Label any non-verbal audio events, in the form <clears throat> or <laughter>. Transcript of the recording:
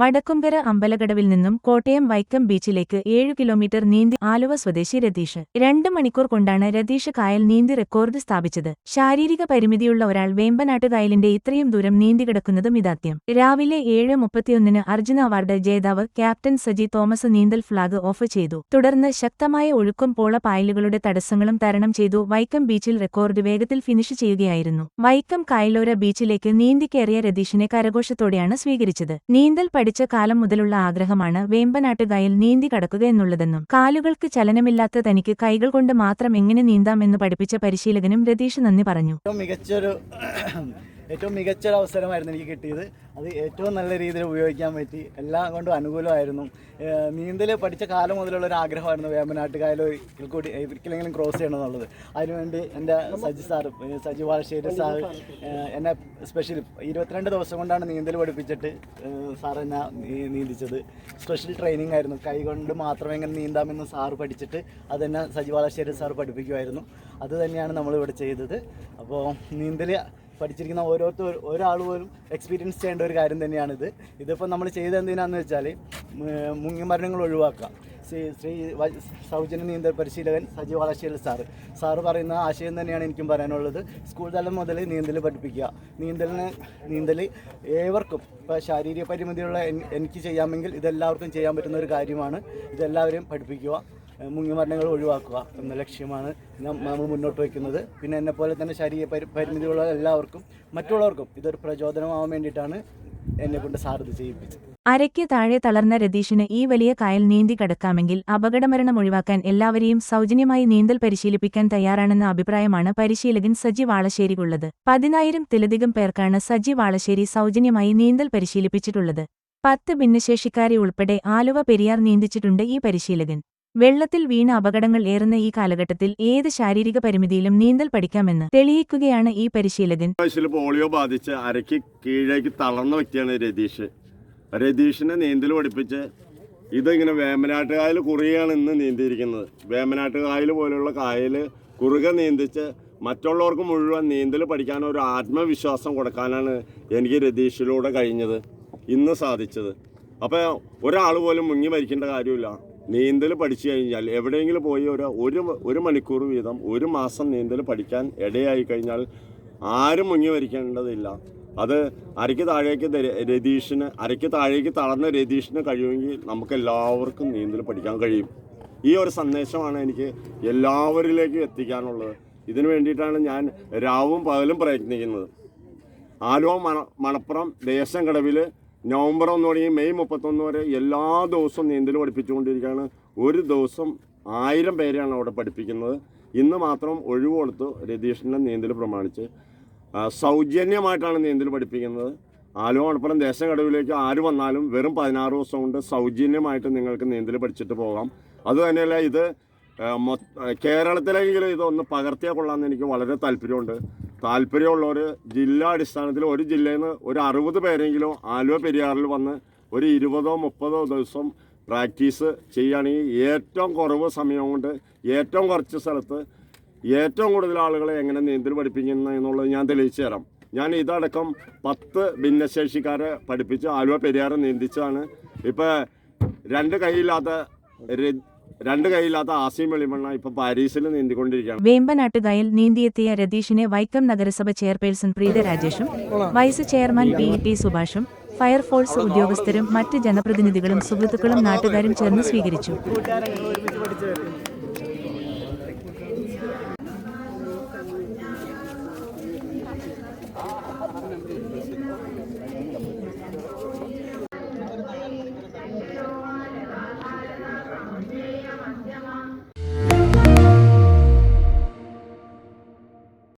വടക്കുംകര അമ്പലകടവിൽ നിന്നും കോട്ടയം വൈക്കം ബീച്ചിലേക്ക് ഏഴു കിലോമീറ്റർ നീന്തി ആലുവ സ്വദേശി രതീഷ്. രണ്ട് മണിക്കൂർ കൊണ്ടാണ് രതീഷ് കായൽ നീന്തി റെക്കോർഡ് സ്ഥാപിച്ചത്. ശാരീരിക പരിമിതിയുള്ള ഒരാൾ വേമ്പനാട്ട് കായലിന്റെ ഇത്രയും ദൂരം നീന്തി കിടക്കുന്നതും ഇതാദ്യം. രാവിലെ ഏഴ് മുപ്പത്തിയൊന്നിന് അർജുന അവാർഡ് ജേതാവ് ക്യാപ്റ്റൻ സജി തോമസ് നീന്തൽ ഫ്ളാഗ് ഓഫ് ചെയ്തു. തുടർന്ന് ശക്തമായ ഒഴുക്കും പോള പായലുകളുടെ തടസ്സങ്ങളും തരണം ചെയ്തു വൈക്കം ബീച്ചിൽ റെക്കോർഡ് വേഗത്തിൽ ഫിനിഷ് ചെയ്യുകയായിരുന്നു. വൈക്കം കായലോര ബീച്ചിലേക്ക് നീന്തിക്കേറിയ രതീഷിനെ കരഘോഷത്തോടെയാണ് സ്വീകരിച്ചത്. നീന്തൽ പഠിച്ച കാലം മുതലുള്ള ആഗ്രഹമാണ് വേമ്പനാട്ടുകായൽ നീന്തി കടക്കുക എന്നുള്ളതെന്നും കാലുകൾക്ക് ചലനമില്ലാത്ത തനിക്ക് കൈകൾ കൊണ്ട് മാത്രം എങ്ങനെ നീന്താം എന്ന് പഠിപ്പിച്ച പരിശീലകനും രതീഷ് നന്ദി പറഞ്ഞു. ഏറ്റവും മികച്ചൊരു <clears throat> ഏറ്റവും മികച്ചൊരു അവസരമായിരുന്നു എനിക്ക് കിട്ടിയത്. അത് ഏറ്റവും നല്ല രീതിയിൽ ഉപയോഗിക്കാൻ പറ്റി. എല്ലാം കൊണ്ടും അനുകൂലമായിരുന്നു. നീന്തൽ പഠിച്ച കാലം മുതലുള്ള ഒരു ആഗ്രഹമായിരുന്നു വേമ്പനാട്ടുകായൽ ഒരിക്കൽ കൂടി ഒരിക്കലെങ്കിലും ക്രോസ് ചെയ്യണം ചെയ്യണമെന്നുള്ളത് അതിനുവേണ്ടി എന്റെ സജി സാർ സജി വാളശ്ശേരി സാർ എന്നെ സ്പെഷ്യൽ ഇരുപത്തിരണ്ട് ദിവസം കൊണ്ടാണ് നീന്തൽ പഠിപ്പിച്ചിട്ട് സാർ എന്നെ നീന്തിച്ചത്. സ്പെഷ്യൽ ട്രെയിനിങ് ആയിരുന്നു. കൈ കൊണ്ട് മാത്രമേ എങ്ങനെ നീന്താമെന്ന് സാർ പഠിച്ചിട്ട് അതെന്നെ സജി വാളശ്ശേരി സാർ പഠിപ്പിക്കുമായിരുന്നു. അത് തന്നെയാണ് നമ്മളിവിടെ ചെയ്തത്. അപ്പോൾ നീന്തൽ പഠിച്ചിരിക്കുന്ന ഓരോരുത്തർ ഒരാൾ പോലും എക്സ്പീരിയൻസ് ചെയ്യേണ്ട ഒരു കാര്യം തന്നെയാണിത്. ഇതിപ്പോൾ നമ്മൾ ചെയ്തത് എന്തിനാന്ന് വെച്ചാൽ മുങ്ങിമരണങ്ങൾ ഒഴിവാക്കാം. ശ്രീ ശ്രീ സൗജന്യ നീന്തൽ പരിശീലകൻ സജീവ് വളശ്ശേരി സാറ്. സാറ് പറയുന്ന ആശയം തന്നെയാണ് എനിക്കും പറയാനുള്ളത്. സ്കൂൾ തലം മുതൽ നീന്തൽ പഠിപ്പിക്കുക. നീന്തലിന് നീന്തൽ ഏവർക്കും ഇപ്പോൾ ശാരീരിക പരിമിതിയുള്ള എനിക്ക് ചെയ്യാമെങ്കിൽ ഇതെല്ലാവർക്കും ചെയ്യാൻ പറ്റുന്ന ഒരു കാര്യമാണ്. ഇതെല്ലാവരെയും പഠിപ്പിക്കുക. മുങ്ങിമരണങ്ങൾ ഒഴിവാക്കുക എന്ന ലക്ഷ്യമാണ് നമ്മൾ മുന്നോട്ട് വയ്ക്കുന്നത്. പിന്നെ എന്നെ പോലെ തന്നെ ശരീര പരി പരിമിതിയുള്ള എല്ലാവർക്കും മറ്റുള്ളവർക്കും ഇതൊരു പ്രചോദനമാവാൻ വേണ്ടിയിട്ടാണ് എന്നെ കൊണ്ട് സാധ്യത ചെയ്യിപ്പിച്ചത്. അരയ്ക്ക് താഴെ തളർന്ന രതീഷിന് ഈ വലിയ കായൽ നീന്തി കടക്കാമെങ്കിൽ അപകടമരണം ഒഴിവാക്കാൻ എല്ലാവരെയും സൗജന്യമായി നീന്തൽ പരിശീലിപ്പിക്കാൻ തയ്യാറാണെന്ന അഭിപ്രായമാണ് പരിശീലകൻ സജി വാളശ്ശേരിക്കുള്ളത്. പതിനായിരം തിലധികം പേർക്കാണ് സജി വാളശ്ശേരി സൗജന്യമായി നീന്തൽ പരിശീലിപ്പിച്ചിട്ടുള്ളത്. പത്ത് ഭിന്നശേഷിക്കാരെ ഉൾപ്പെടെ ആലുവ പെരിയാർ നീന്തിച്ചിട്ടുണ്ട് ഈ പരിശീലകൻ. വെള്ളത്തിൽ വീണ അപകടങ്ങൾ ഏറുന്ന ഈ കാലഘട്ടത്തിൽ ഏത് ശാരീരിക പരിമിതിയിലും നീന്തൽ പഠിക്കാമെന്ന് തെളിയിക്കുകയാണ് ഈ പരിശീലകൻ. പോളിയോ ബാധിച്ച് അരയ്ക്ക് കീഴേക്ക് തളർന്ന വ്യക്തിയാണ് രതീഷ്. രതീഷിനെ നീന്തൽ പഠിപ്പിച്ച് ഇതിങ്ങനെ വേമ്പനാട്ട് കായൽ കുറുകയാണ് ഇന്ന് നീന്തിയിരിക്കുന്നത്. വേമ്പനാട്ട് കായൽ പോലെയുള്ള കായൽ കുറുക നീന്തിച്ച് മറ്റുള്ളവർക്ക് മുഴുവൻ നീന്തൽ പഠിക്കാൻ ഒരു ആത്മവിശ്വാസം കൊടുക്കാനാണ് എനിക്ക് രതീഷിലൂടെ കഴിഞ്ഞത് ഇന്ന് സാധിച്ചത്. അപ്പോൾ ഒരാൾ പോലും മുങ്ങി മരിക്കേണ്ട കാര്യമില്ല. നീന്തൽ പഠിച്ചു കഴിഞ്ഞാൽ എവിടെയെങ്കിലും പോയി ഒരു ഒരു ഒരു മണിക്കൂർ വീതം ഒരു മാസം നീന്തൽ പഠിക്കാൻ ഇടയായി കഴിഞ്ഞാൽ ആരും മുങ്ങി വരിക്കേണ്ടതില്ല അത് അരയ്ക്ക് താഴേക്ക് രതീഷിന് അരയ്ക്ക് താഴേക്ക് തളർന്ന രതീഷിന് കഴിയുമെങ്കിൽ നമുക്ക് എല്ലാവർക്കും നീന്തൽ പഠിക്കാൻ കഴിയും. ഈ ഒരു സന്ദേശമാണ് എനിക്ക് എല്ലാവരിലേക്കും എത്തിക്കാനുള്ളത്. ഇതിനു വേണ്ടിയിട്ടാണ് ഞാൻ രാവും പകലും പ്രയത്നിക്കുന്നത്. ആലുവ മണ മണപ്പുറം ദേശം കടവിൽ നവംബർ ഒന്ന് തുടങ്ങി മെയ് മുപ്പത്തൊന്ന് വരെ എല്ലാ ദിവസവും നീന്തൽ പഠിപ്പിച്ചുകൊണ്ടിരിക്കുകയാണ്. ഒരു ദിവസം ആയിരം പേരെയാണ് അവിടെ പഠിപ്പിക്കുന്നത്. ഇന്ന് മാത്രം ഒഴിവ് കൊടുത്തു രതീഷിന്റെ നീന്തൽ പ്രമാണിച്ച് സൗജന്യമായിട്ടാണ് നീന്തൽ പഠിപ്പിക്കുന്നത്. ആലുവ മണപ്പുറം ദേശം കടവിലേക്ക് ആര് വന്നാലും വെറും പതിനാറ് ദിവസം കൊണ്ട് സൗജന്യമായിട്ട് നിങ്ങൾക്ക് നീന്തൽ പഠിച്ചിട്ട് പോകാം. അതുതന്നെയല്ല ഇത് കേരളത്തിലെങ്കിലും ഇതൊന്ന് പകർത്തിയാൽ കൊള്ളാമെന്ന് എനിക്ക് വളരെ താല്പര്യമുണ്ട്. താല്പര്യമുള്ളവർ ജില്ലാ അടിസ്ഥാനത്തിൽ ഒരു ജില്ലയിൽ നിന്ന് ഒരു അറുപത് പേരെങ്കിലും ആലുവ പെരിയാറിൽ വന്ന് ഒരു ഇരുപതോ മുപ്പതോ ദിവസം പ്രാക്ടീസ് ചെയ്യുകയാണെങ്കിൽ ഏറ്റവും കുറവ് സമയം കൊണ്ട് ഏറ്റവും കുറച്ച് സ്ഥലത്ത് ഏറ്റവും കൂടുതൽ ആളുകളെ എങ്ങനെ നീന്തൽ പഠിപ്പിക്കുന്ന എന്നുള്ളത് ഞാൻ തെളിയിച്ചു തരാം. ഞാൻ ഇതടക്കം പത്ത് ഭിന്നശേഷിക്കാരെ പഠിപ്പിച്ച് ആലുവ പെരിയാറ് നീന്തിച്ചതാണ്. ഇപ്പോൾ രണ്ട് കൈയില്ലാത്ത രണ്ട് കൈയില്ലാത്ത ആസിം വെളിമണ്ണ ഇപ്പോൾ പാരീസിൽ നീന്തിക്കൊണ്ടിരിക്കുകയാണ്. വേമ്പനാട്ടുകായൽ നീന്തിയെത്തിയ രതീഷിനെ വൈക്കം നഗരസഭ ചെയർപേഴ്സൺ പ്രീത രാജേഷും വൈസ് ചെയർമാൻ പി ടി സുഭാഷും ഫയർഫോഴ്സ് ഉദ്യോഗസ്ഥരും മറ്റ് ജനപ്രതിനിധികളും സുഹൃത്തുക്കളും നാട്ടുകാരും ചേർന്ന് സ്വീകരിച്ചു.